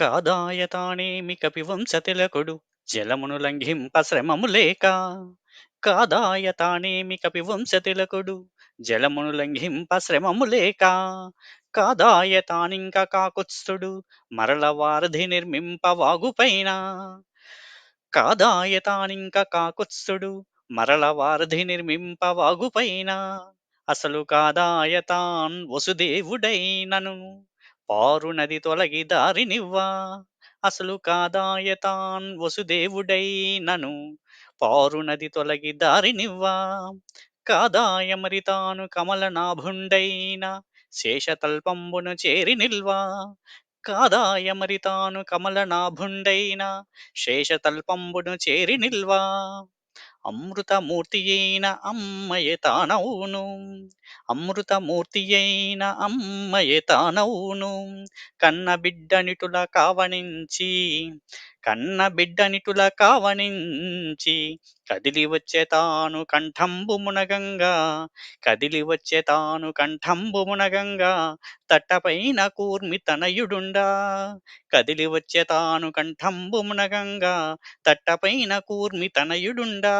కాదాయతానేమి కపివంశతిలకుడు జలమును లంఘింప శ్రమము లేక కాదాయతానేమి కపివంశతిలకుడు జలమును లంఘింప శ్రమము లేక కాదాయతానింక కాకుత్స్థుడు మరల వారధి నిర్మింప వాగుపైన కాదాయతానింక కాకుత్స్థుడు మరల వారధి నిర్మింప వాగుపైన అసలు కాదాయతాన్ వసుదేవుడైనను పారు నది తొలగి దారినివ్వా అసలు కాదాయతాన్ వసుదేవుడై నను పారు నది తొలగి దారినివ్వా కాదాయ మరి తాను కమలనాభుండైన? శేషతల్పంబును చేరి నిల్వా కాదాయ మరి తాను కమలనాభుండైన? శేషతల్పంబును చేరి నిల్వా అమృతమూర్తి అయిన అమ్మయే తానవును. అమృతమూర్తి అయిన అమ్మయే తానవును. కన్న బిడ్డనిటుల కావనించి కన్న బిడ్డనిటుల కావనించి కదిలి వచ్చే తాను కంఠంబు మునగంగా కదిలి వచ్చే తాను కంఠంబు మునగంగా తట్టపైన కూర్మి తనయుడుండా కదిలి వచ్చే తాను కంఠంబు మునగంగా తట్టపైన కూర్మి తనయుడుండా